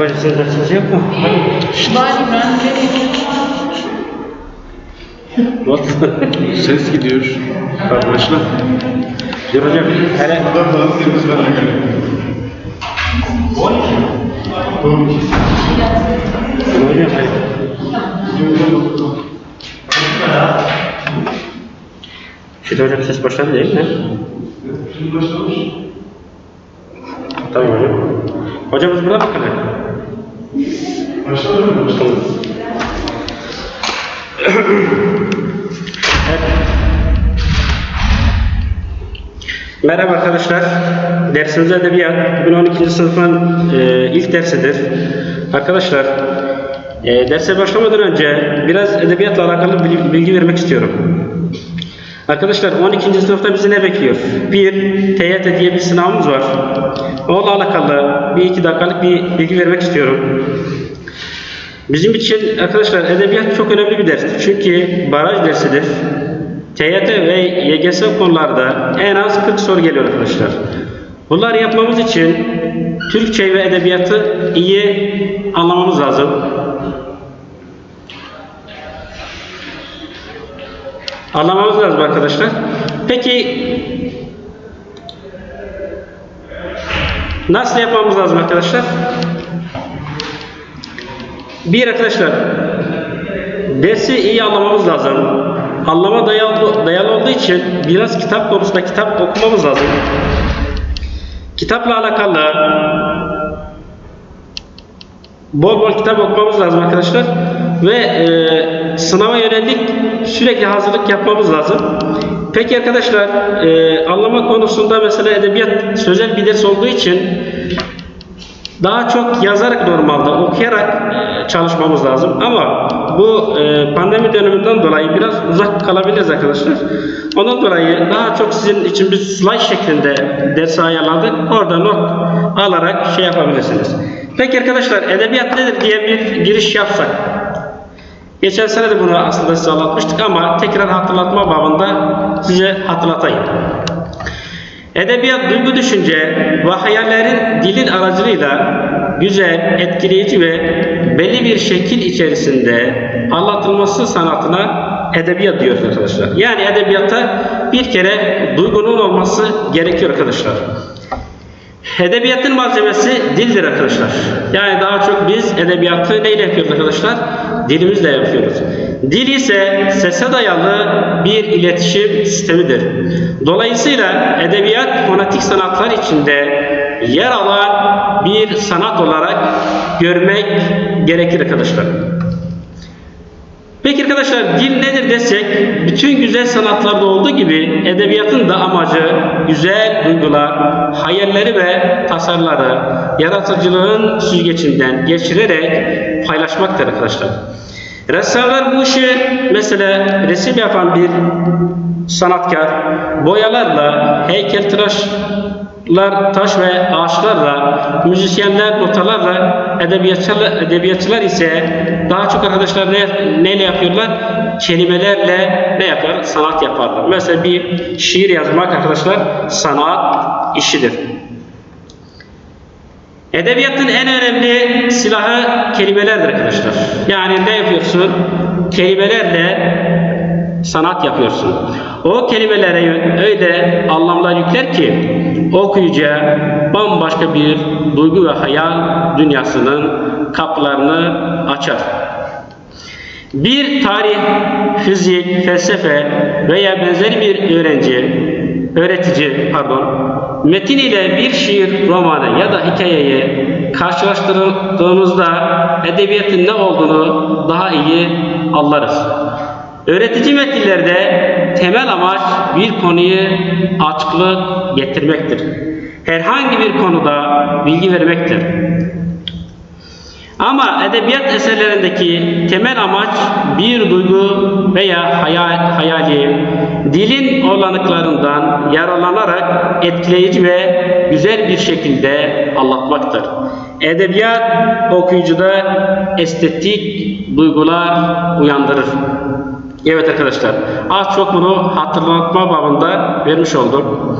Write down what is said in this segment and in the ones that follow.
Hocam sizin dersiniz yok mu? Var Bey. Not. Ses gidiyor. Dur hocam. Hele. Hocam hele. Şimdi hocam ses başladı değil mi? Tamam hocam. Hocamız burada mı kalıyor? Tamam. Merhaba arkadaşlar. Dersimiz edebiyat. Bugün 12. sınıfın e, ilk dersidir. Arkadaşlar, e, derse başlamadan önce biraz edebiyatla alakalı bilgi, vermek istiyorum. Arkadaşlar 12. sınıfta bizi ne bekliyor? Bir, TYT diye bir sınavımız var. Onunla alakalı bir iki dakikalık bir bilgi vermek istiyorum. Bizim için arkadaşlar edebiyat çok önemli bir derstir. Çünkü baraj dersidir. TYT ve YGS konularda en az 40 soru geliyor arkadaşlar. Bunları yapmamız için Türkçe ve edebiyatı iyi anlamamız lazım. Anlamamız lazım arkadaşlar. Peki nasıl yapmamız lazım arkadaşlar? Bir arkadaşlar dersi iyi anlamamız lazım. Anlama dayalı, dayalı olduğu için biraz kitap konusunda kitap okumamız lazım. Kitapla alakalı bol bol kitap okumamız lazım arkadaşlar. Ve e, sınava yönelik sürekli hazırlık yapmamız lazım. Peki arkadaşlar e, anlama konusunda mesela edebiyat sözel bir ders olduğu için daha çok yazarak normalde okuyarak e, çalışmamız lazım ama bu e, pandemi döneminden dolayı biraz uzak kalabiliriz arkadaşlar. Ondan dolayı daha çok sizin için bir slide şeklinde dersi ayarladık. Orada not alarak şey yapabilirsiniz. Peki arkadaşlar edebiyat nedir diye bir giriş yapsak. Geçen sene de bunu aslında size anlatmıştık ama tekrar hatırlatma babında size hatırlatayım. Edebiyat duygu düşünce ve hayallerin dilin aracılığıyla güzel, etkileyici ve belli bir şekil içerisinde anlatılması sanatına edebiyat diyoruz arkadaşlar. Yani edebiyatta bir kere duygunun olması gerekiyor arkadaşlar. Edebiyatın malzemesi dildir arkadaşlar. Yani daha çok biz edebiyatı neyle yapıyoruz arkadaşlar? Dilimizle yapıyoruz. Dil ise sese dayalı bir iletişim sistemidir. Dolayısıyla edebiyat fonetik sanatlar içinde yer alan bir sanat olarak görmek gerekir arkadaşlar. Peki arkadaşlar dil nedir desek bütün güzel sanatlarda olduğu gibi edebiyatın da amacı güzel duygular, hayalleri ve tasarları yaratıcılığın süzgecinden geçirerek paylaşmaktır arkadaşlar. Ressamlar bu işi mesela resim yapan bir sanatkar boyalarla, heykeltıraşlar, taş ve ağaçlarla, müzisyenler notalarla, edebiyatçılar, edebiyatçılar ise daha çok arkadaşlar ne, neyle yapıyorlar? Kelimelerle ne yapıyorlar? Sanat yaparlar. Mesela bir şiir yazmak arkadaşlar sanat işidir. Edebiyatın en önemli silahı kelimelerdir arkadaşlar. Yani ne yapıyorsun? Kelimelerle sanat yapıyorsun. O kelimelere öyle anlamlar yükler ki okuyucuya bambaşka bir duygu ve hayal dünyasının kapılarını açar. Bir tarih, fizik, felsefe veya benzeri bir öğrenci, öğretici pardon, metin ile bir şiir, romanı ya da hikayeyi karşılaştırdığımızda edebiyatın ne olduğunu daha iyi anlarız. Öğretici metinlerde temel amaç bir konuyu açıklık getirmektir. Herhangi bir konuda bilgi vermektir. Ama edebiyat eserlerindeki temel amaç bir duygu veya hayal, hayali dilin olanıklarından yararlanarak etkileyici ve güzel bir şekilde anlatmaktır. Edebiyat okuyucuda estetik duygular uyandırır. Evet arkadaşlar, az çok bunu hatırlatma babında vermiş oldum.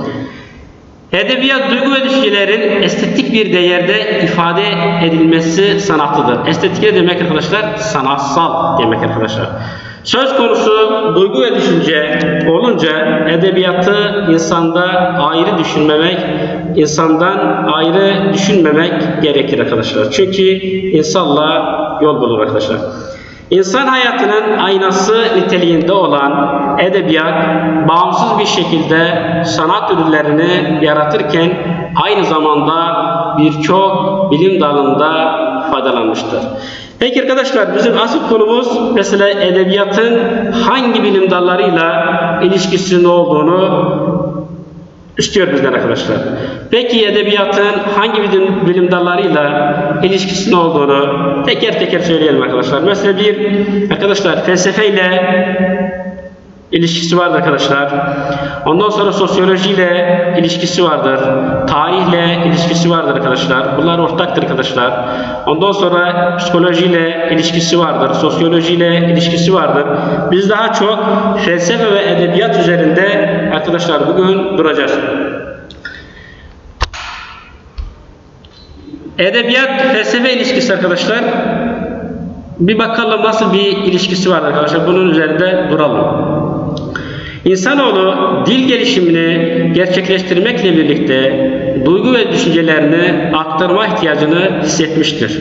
Edebiyat duygu ve düşüncelerin estetik bir değerde ifade edilmesi sanatıdır. Estetik ne demek arkadaşlar? Sanatsal demek arkadaşlar. Söz konusu duygu ve düşünce olunca edebiyatı insanda ayrı düşünmemek, insandan ayrı düşünmemek gerekir arkadaşlar. Çünkü insanla yol bulur arkadaşlar. İnsan hayatının aynası niteliğinde olan edebiyat bağımsız bir şekilde sanat ürünlerini yaratırken aynı zamanda birçok bilim dalında faydalanmıştır. Peki arkadaşlar bizim asıl konumuz mesela edebiyatın hangi bilim dallarıyla ilişkisinin olduğunu istiyor bizden arkadaşlar. Peki edebiyatın hangi bilim, bilim dallarıyla ilişkisinin olduğunu teker teker söyleyelim arkadaşlar. Mesela bir arkadaşlar felsefeyle ilişkisi vardır arkadaşlar. Ondan sonra sosyolojiyle ilişkisi vardır. Tarihle ilişkisi vardır arkadaşlar. Bunlar ortaktır arkadaşlar. Ondan sonra psikolojiyle ilişkisi vardır. Sosyolojiyle ilişkisi vardır. Biz daha çok felsefe ve edebiyat üzerinde arkadaşlar bugün duracağız. Edebiyat felsefe ilişkisi arkadaşlar. Bir bakalım nasıl bir ilişkisi var arkadaşlar. Bunun üzerinde duralım. İnsanoğlu dil gelişimini gerçekleştirmekle birlikte duygu ve düşüncelerini aktarma ihtiyacını hissetmiştir.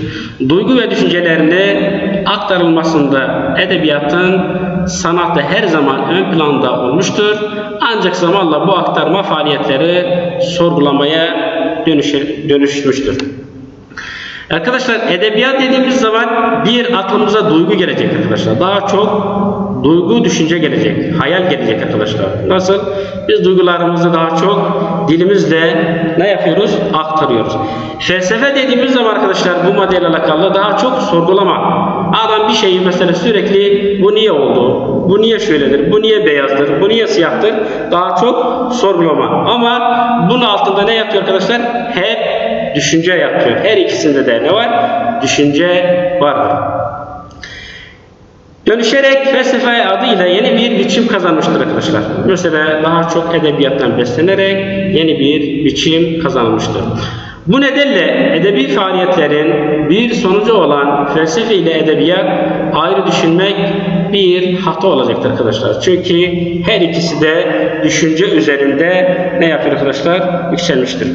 Duygu ve düşüncelerini aktarılmasında edebiyatın sanatta her zaman ön planda olmuştur. Ancak zamanla bu aktarma faaliyetleri sorgulamaya dönüşmüştür. Arkadaşlar edebiyat dediğimiz zaman bir aklımıza duygu gelecek arkadaşlar. Daha çok duygu, düşünce gelecek, hayal gelecek arkadaşlar. Nasıl? Biz duygularımızı daha çok dilimizle ne yapıyoruz? Aktarıyoruz. Felsefe dediğimiz zaman arkadaşlar bu maddeyle alakalı daha çok sorgulama. Adam bir şeyi mesela sürekli bu niye oldu? Bu niye şöyledir? Bu niye beyazdır? Bu niye siyahtır? Daha çok sorgulama. Ama bunun altında ne yatıyor arkadaşlar? Hep düşünce yatıyor. Her ikisinde de ne var? Düşünce vardır. Dönüşerek felsefe adıyla yeni bir biçim kazanmıştır arkadaşlar. Mesela daha çok edebiyattan beslenerek yeni bir biçim kazanmıştır. Bu nedenle edebi faaliyetlerin bir sonucu olan felsefe ile edebiyat ayrı düşünmek bir hata olacaktır arkadaşlar. Çünkü her ikisi de düşünce üzerinde ne yapıyor arkadaşlar? Yükselmiştir.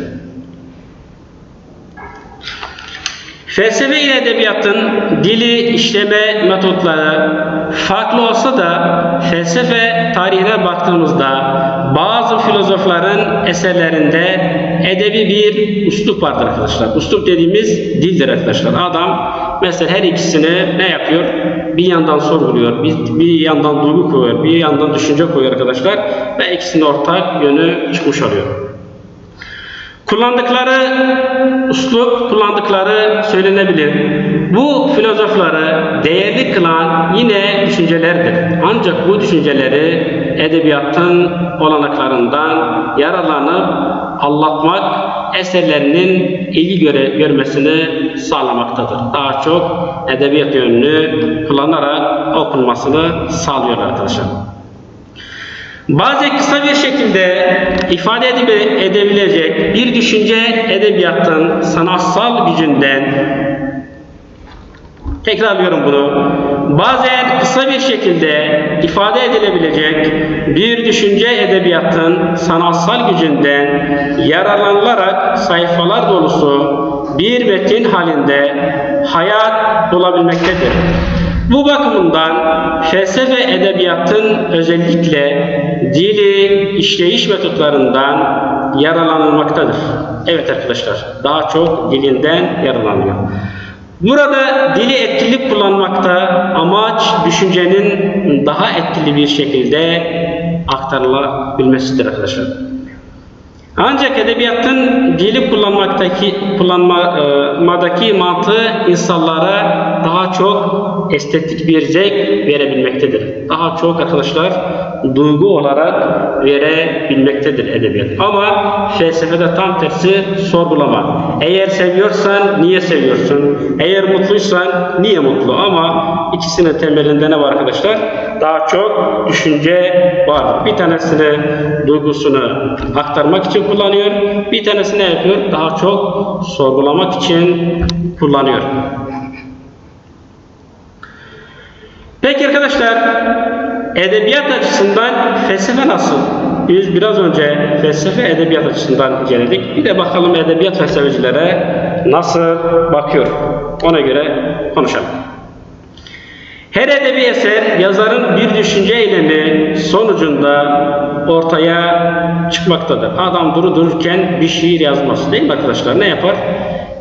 Felsefe ile edebiyatın dili işleme metotları farklı olsa da felsefe tarihine baktığımızda bazı filozofların eserlerinde edebi bir üslup vardır arkadaşlar. Üslup dediğimiz dildir arkadaşlar. Adam mesela her ikisini ne yapıyor? Bir yandan sorguluyor, bir, bir yandan duygu koyuyor, bir yandan düşünce koyuyor arkadaşlar ve ikisinin ortak yönü çıkmış oluyor. Kullandıkları üslup, kullandıkları söylenebilir. Bu filozofları değerli kılan yine düşüncelerdir. Ancak bu düşünceleri edebiyatın olanaklarından yararlanıp anlatmak eserlerinin ilgi göre, görmesini sağlamaktadır. Daha çok edebiyat yönünü kullanarak okunmasını sağlıyor arkadaşlar. Bazen kısa bir şekilde ifade edebilecek bir düşünce edebiyatın sanatsal gücünden tekrarlıyorum bunu. Bazen kısa bir şekilde ifade edilebilecek bir düşünce edebiyatın sanatsal gücünden yararlanılarak sayfalar dolusu bir metin halinde hayat bulabilmektedir. Bu bakımından felsefe edebiyatın özellikle dili işleyiş metotlarından yararlanılmaktadır. Evet arkadaşlar, daha çok dilinden yararlanıyor. Burada dili etkili kullanmakta amaç düşüncenin daha etkili bir şekilde aktarılabilmesidir arkadaşlar. Ancak edebiyatın dili kullanmaktaki kullanmadaki mantığı insanlara daha çok estetik bir zevk verebilmektedir. Daha çok arkadaşlar duygu olarak verebilmektedir edebiyat. Ama felsefede tam tersi sorgulama. Eğer seviyorsan niye seviyorsun? Eğer mutluysan niye mutlu? Ama ikisinin temelinde ne var arkadaşlar? Daha çok düşünce var. Bir tanesini duygusunu aktarmak için kullanıyor. Bir tanesi ne yapıyor? Daha çok sorgulamak için kullanıyor. Peki arkadaşlar, edebiyat açısından felsefe nasıl? Biz biraz önce felsefe edebiyat açısından inceledik. Bir de bakalım edebiyat felsefecilere nasıl bakıyor. Ona göre konuşalım. Her edebi eser yazarın bir düşünce eylemi sonucunda ortaya çıkmaktadır. Adam duru dururken bir şiir yazması değil mi arkadaşlar? Ne yapar?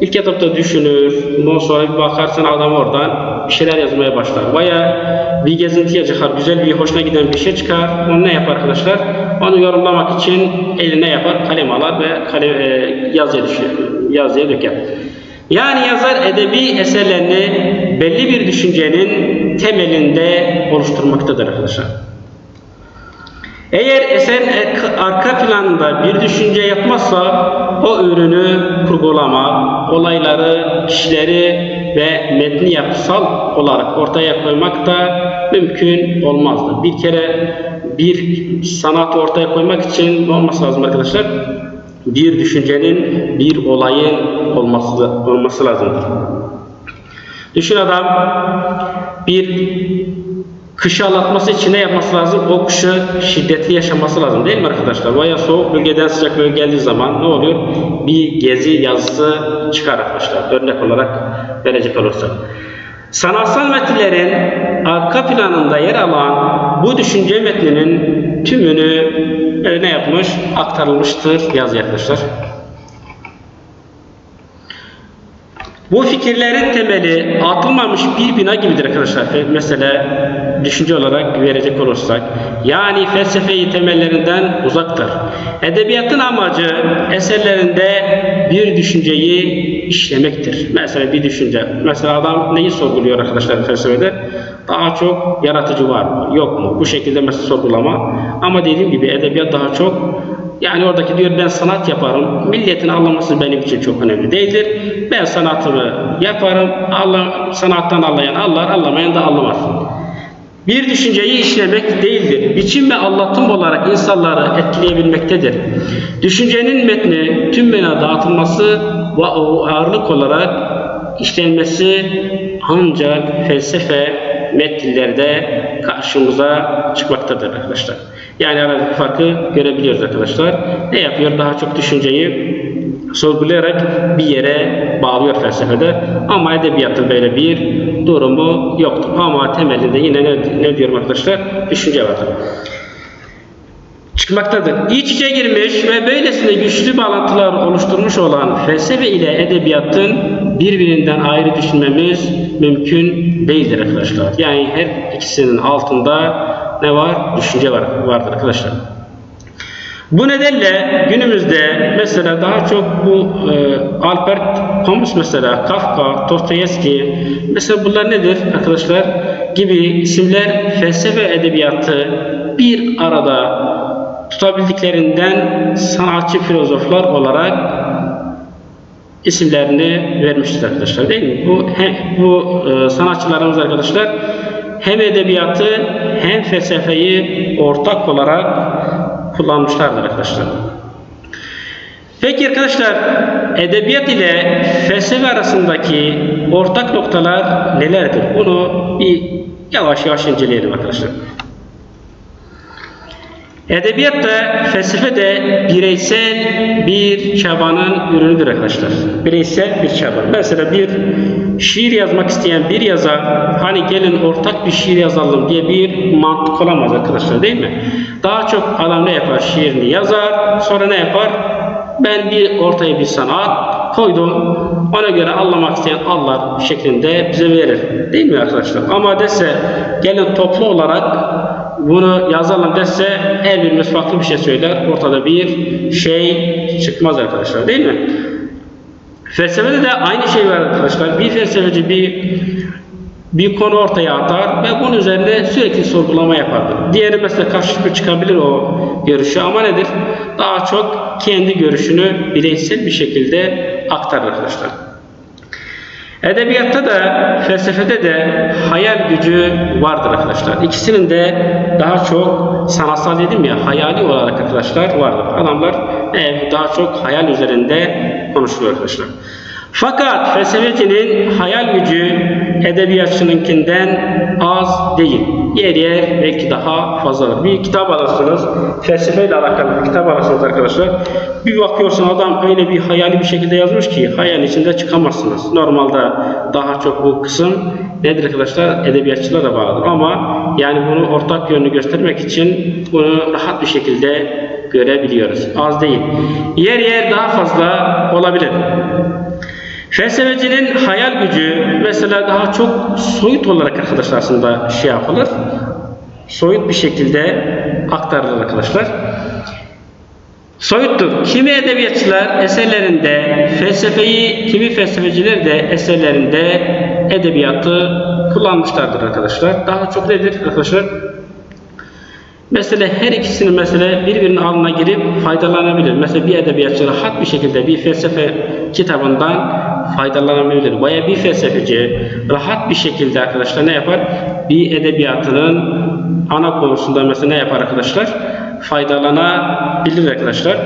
İlk etapta düşünür, ondan sonra bir bakarsın adam oradan bir şeyler yazmaya başlar. Veya bir gezintiye çıkar, güzel bir hoşuna giden bir şey çıkar. Onu ne yapar arkadaşlar? Onu yorumlamak için eline yapar, kalem alır ve kalem, e, yazıya, düşer, yazıya döker. Yani yazar edebi eserlerini belli bir düşüncenin temelinde oluşturmaktadır arkadaşlar. Eğer eser arka planında bir düşünce yapmazsa o ürünü kurgulama, olayları, kişileri ve metni yapısal olarak ortaya koymak da mümkün olmazdı. Bir kere bir sanat ortaya koymak için olması lazım arkadaşlar? Bir düşüncenin, bir olayın olması, olması lazımdır. Düşün adam bir kışı anlatması için ne yapması lazım? O kışı şiddetli yaşaması lazım değil mi arkadaşlar? Veya soğuk bölgeden sıcak bölge geldiği zaman ne oluyor? Bir gezi yazısı çıkar arkadaşlar. Örnek olarak verecek olursak. Sanatsal metinlerin arka planında yer alan bu düşünce metninin tümünü ne yapmış? Aktarılmıştır yazı arkadaşlar. Bu fikirlerin temeli atılmamış bir bina gibidir arkadaşlar. Mesela düşünce olarak verecek olursak. Yani felsefeyi temellerinden uzaktır. Edebiyatın amacı eserlerinde bir düşünceyi işlemektir. Mesela bir düşünce. Mesela adam neyi sorguluyor arkadaşlar felsefede? Daha çok yaratıcı var mı? Yok mu? Bu şekilde mesela sorgulama. Ama dediğim gibi edebiyat daha çok yani oradaki diyor ben sanat yaparım. Milletin anlaması benim için çok önemli değildir. Ben sanatımı yaparım. Allah sanattan anlayan anlar, anlamayan da anlamaz. Bir düşünceyi işlemek değildir. Biçim ve anlatım olarak insanları etkileyebilmektedir. Düşüncenin metni tümüne dağıtılması ve ağırlık olarak işlenmesi ancak felsefe metnlerde karşımıza çıkmaktadır arkadaşlar. Yani aradaki farkı görebiliyoruz arkadaşlar. Ne yapıyor? Daha çok düşünceyi sorgulayarak bir yere bağlıyor felsefede. Ama edebiyatta böyle bir durumu yoktur. Ama temelinde yine ne, ne diyorum arkadaşlar? Düşünce vardır. Çıkmaktadır. İç içe girmiş ve böylesine güçlü bağlantılar oluşturmuş olan felsefe ile edebiyatın birbirinden ayrı düşünmemiz mümkün değildir arkadaşlar. Yani her ikisinin altında ne var? Düşünce var, vardır arkadaşlar. Bu nedenle günümüzde mesela daha çok bu e, Albert Camus mesela, Kafka, Dostoyevski mesela bunlar nedir arkadaşlar? Gibi isimler felsefe edebiyatı bir arada tutabildiklerinden sanatçı filozoflar olarak isimlerini vermiştir arkadaşlar değil mi? Bu he, bu e, sanatçılarımız arkadaşlar hem edebiyatı hem felsefeyi ortak olarak kullanmışlardır arkadaşlar. Peki arkadaşlar edebiyat ile felsefe arasındaki ortak noktalar nelerdir? Bunu bir yavaş yavaş inceleyelim arkadaşlar. Edebiyat da felsefe de bireysel bir çabanın ürünüdür arkadaşlar. Bireysel bir çaba. Mesela bir şiir yazmak isteyen bir yazar hani gelin ortak bir şiir yazalım diye bir mantık olamaz arkadaşlar değil mi? Daha çok adam ne yapar? Şiirini yazar. Sonra ne yapar? Ben bir ortaya bir sanat koydum. Ona göre anlamak isteyen Allah şeklinde bize verir. Değil mi arkadaşlar? Ama dese gelin toplu olarak bunu yazalım dese her birimiz farklı bir şey söyler. Ortada bir şey çıkmaz arkadaşlar değil mi? Felsefede de aynı şey var arkadaşlar. Bir felsefeci bir bir konu ortaya atar ve bunun üzerinde sürekli sorgulama yapardır. Diğeri mesela karşılıklı çıkabilir o görüşü ama nedir? Daha çok kendi görüşünü bireysel bir şekilde aktarır arkadaşlar. Edebiyatta da felsefede de hayal gücü vardır arkadaşlar. İkisinin de daha çok sanatsal dedim ya hayali olarak arkadaşlar vardır. Adamlar e, daha çok hayal üzerinde konuşuyor arkadaşlar. Fakat felsefecinin hayal gücü edebiyatçınınkinden az değil. Yer yer belki daha fazladır. Bir kitap alırsınız, felsefeyle alakalı bir kitap alırsınız arkadaşlar. Bir bakıyorsun adam öyle bir hayali bir şekilde yazmış ki hayal içinde çıkamazsınız. Normalde daha çok bu kısım nedir arkadaşlar? Edebiyatçılara bağlıdır. Ama yani bunu ortak yönünü göstermek için bunu rahat bir şekilde görebiliyoruz. Az değil. Yer yer daha fazla olabilir. Felsefecinin hayal gücü mesela daha çok soyut olarak arkadaşlar aslında şey yapılır. Soyut bir şekilde aktarılır arkadaşlar. Soyuttur. Kimi edebiyatçılar eserlerinde felsefeyi, kimi felsefeciler de eserlerinde edebiyatı kullanmışlardır arkadaşlar. Daha çok nedir arkadaşlar? Mesela her ikisinin mesela birbirinin alına girip faydalanabilir. Mesela bir edebiyatçı rahat bir şekilde bir felsefe kitabından faydalanabilir. Veya bir felsefeci rahat bir şekilde arkadaşlar ne yapar? Bir edebiyatının ana konusunda mesela ne yapar arkadaşlar? Faydalanabilir arkadaşlar.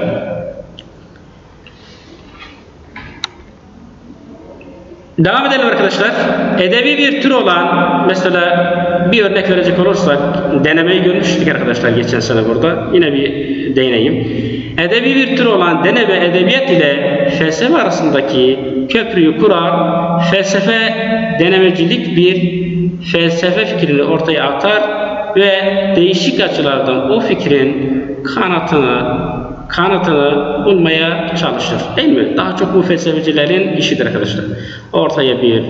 Devam edelim arkadaşlar. Edebi bir tür olan mesela bir örnek verecek olursak denemeyi görmüştük arkadaşlar geçen sene burada. Yine bir değineyim. Edebi bir tür olan deneme edebiyat ile felsefe arasındaki köprüyü kurar. Felsefe denemecilik bir felsefe fikrini ortaya atar ve değişik açılardan o fikrin kanatını kanıtını bulmaya çalışır. Değil mi? Daha çok bu felsefecilerin işidir arkadaşlar. Ortaya bir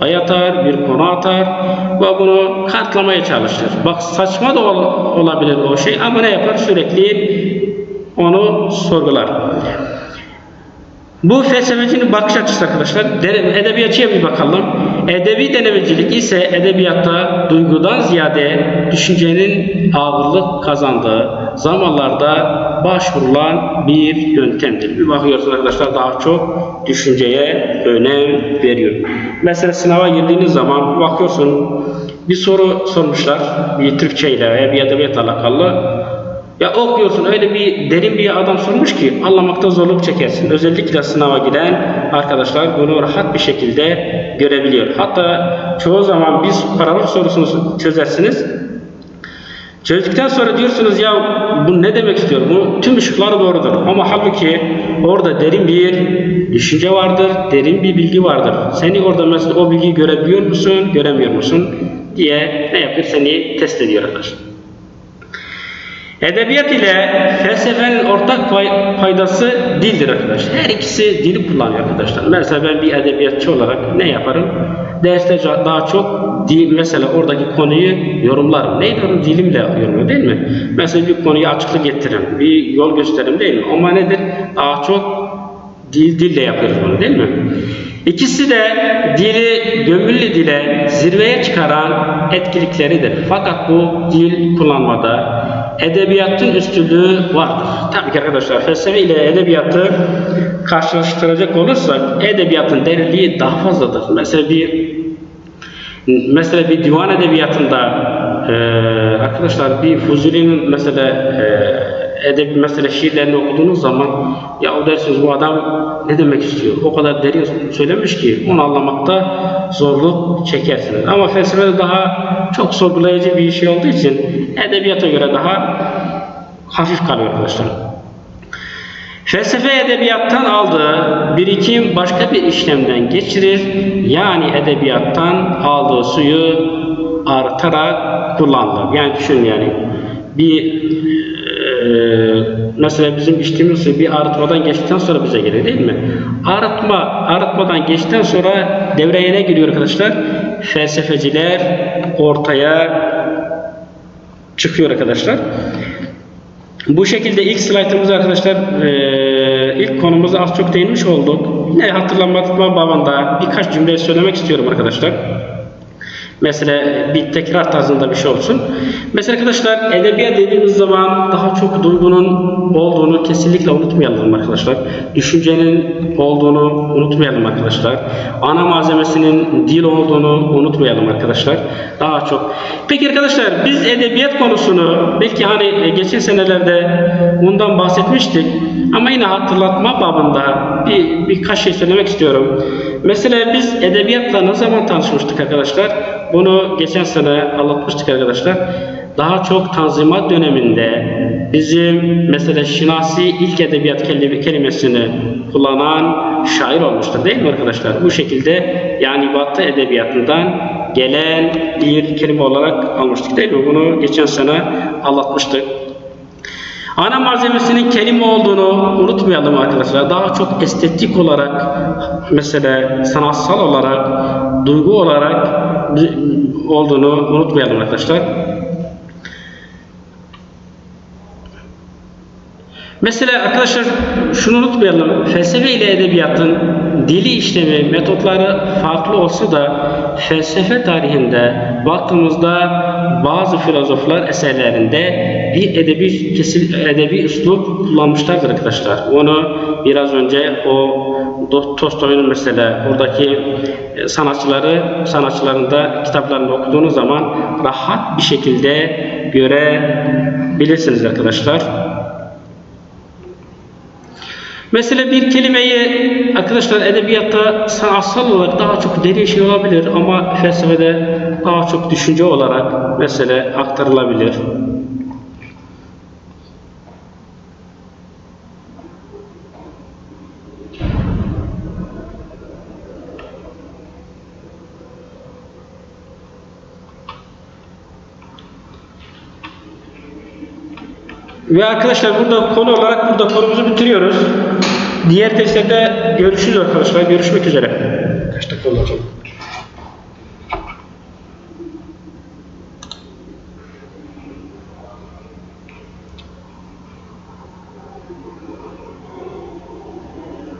olay atar, bir konu atar ve bunu katlamaya çalışır. Bak saçma da ol- olabilir o şey ama ne yapar? Sürekli onu sorgular. Bu felsefecinin bakış açısı arkadaşlar. De- Edebiyatçıya bir bakalım. Edebi denemecilik ise edebiyatta duygudan ziyade düşüncenin ağırlık kazandığı zamanlarda başvurulan bir yöntemdir. Bir bakıyorsunuz arkadaşlar daha çok düşünceye önem veriyor. Mesela sınava girdiğiniz zaman bakıyorsun bir soru sormuşlar bir Türkçe ile veya bir edebiyatla alakalı. Ya okuyorsun öyle bir derin bir adam sormuş ki anlamakta zorluk çekersin. Özellikle sınava giren arkadaşlar bunu rahat bir şekilde görebiliyor. Hatta çoğu zaman biz paragraf sorusunu çözersiniz. Çözdükten sonra diyorsunuz ya bu ne demek istiyor? Bu tüm ışıkları doğrudur. Ama halbuki orada derin bir düşünce vardır, derin bir bilgi vardır. Seni orada mesela o bilgiyi görebiliyor musun, göremiyor musun diye ne yapıyor? Seni test ediyor arkadaşlar. Edebiyat ile felsefenin ortak pay- paydası dildir arkadaşlar. Her ikisi dili kullanıyor arkadaşlar. Mesela ben bir edebiyatçı olarak ne yaparım? Derste daha çok dil, mesela oradaki konuyu yorumlarım. Neyle onu dilimle yorumluyor değil mi? Mesela bir konuyu açıklık getiririm, bir yol gösteririm değil mi? Ama nedir? Daha çok dil, dille yapıyoruz bunu değil mi? İkisi de dili gömüllü dile zirveye çıkaran etkinlikleridir. Fakat bu dil kullanmada edebiyatın üstünlüğü vardır. Tabii ki arkadaşlar felsefe ile edebiyatı karşılaştıracak olursak edebiyatın derinliği daha fazladır. Mesela bir mesela bir divan edebiyatında e, arkadaşlar bir Fuzuli'nin mesela e, edebi mesela şiirlerini okuduğunuz zaman ya dersiniz bu adam ne demek istiyor? O kadar derin söylemiş ki onu anlamakta zorluk çekersiniz. Ama felsefede daha çok sorgulayıcı bir şey olduğu için edebiyata göre daha hafif kalıyor arkadaşlar. Felsefe edebiyattan aldığı birikim başka bir işlemden geçirir. Yani edebiyattan aldığı suyu artarak kullanılır. Yani düşün yani bir eee, mesela bizim içtiğimiz su bir arıtmadan geçtikten sonra bize gelir değil mi? Arıtma, arıtmadan geçtikten sonra devreye ne giriyor arkadaşlar? Felsefeciler ortaya çıkıyor arkadaşlar. Bu şekilde ilk slaytımız arkadaşlar eee, ilk konumuza az çok değinmiş olduk. Yine hatırlatma babında birkaç cümle söylemek istiyorum arkadaşlar. Mesela bir tekrar tarzında bir şey olsun. Mesela arkadaşlar edebiyat dediğimiz zaman daha çok duygunun olduğunu kesinlikle unutmayalım arkadaşlar. Düşüncenin olduğunu unutmayalım arkadaşlar. Ana malzemesinin dil olduğunu unutmayalım arkadaşlar. Daha çok. Peki arkadaşlar biz edebiyat konusunu belki hani e, geçen senelerde bundan bahsetmiştik ama yine hatırlatma babında bir birkaç şey söylemek istiyorum. Mesela biz edebiyatla ne zaman tanışmıştık arkadaşlar? Bunu geçen sene anlatmıştık arkadaşlar. Daha çok Tanzimat döneminde bizim mesela Şinasi ilk edebiyat kelime- kelimesini kullanan şair olmuştur değil mi arkadaşlar? Bu şekilde yani Batı edebiyatından gelen bir kelime olarak almıştık değil mi? Bunu geçen sene anlatmıştık. Ana malzemesinin kelime olduğunu unutmayalım arkadaşlar. Daha çok estetik olarak mesela sanatsal olarak, duygu olarak olduğunu unutmayalım arkadaşlar. Mesela arkadaşlar şunu unutmayalım. Felsefe ile edebiyatın dili işlemi, metotları farklı olsa da felsefe tarihinde baktığımızda bazı filozoflar eserlerinde bir edebi kesil edebi üslup kullanmışlardır arkadaşlar. Onu biraz önce o Tolstoy'un mesela oradaki e, sanatçıları sanatçılarında kitaplarını okuduğunuz zaman rahat bir şekilde görebilirsiniz arkadaşlar. Mesela bir kelimeyi arkadaşlar edebiyatta sanatsal olarak daha çok derin şey olabilir ama felsefede daha çok düşünce olarak mesela aktarılabilir. Ve arkadaşlar burada konu olarak burada konumuzu bitiriyoruz. Diğer testlerde görüşürüz arkadaşlar. Görüşmek üzere. Kaç dakika olacak?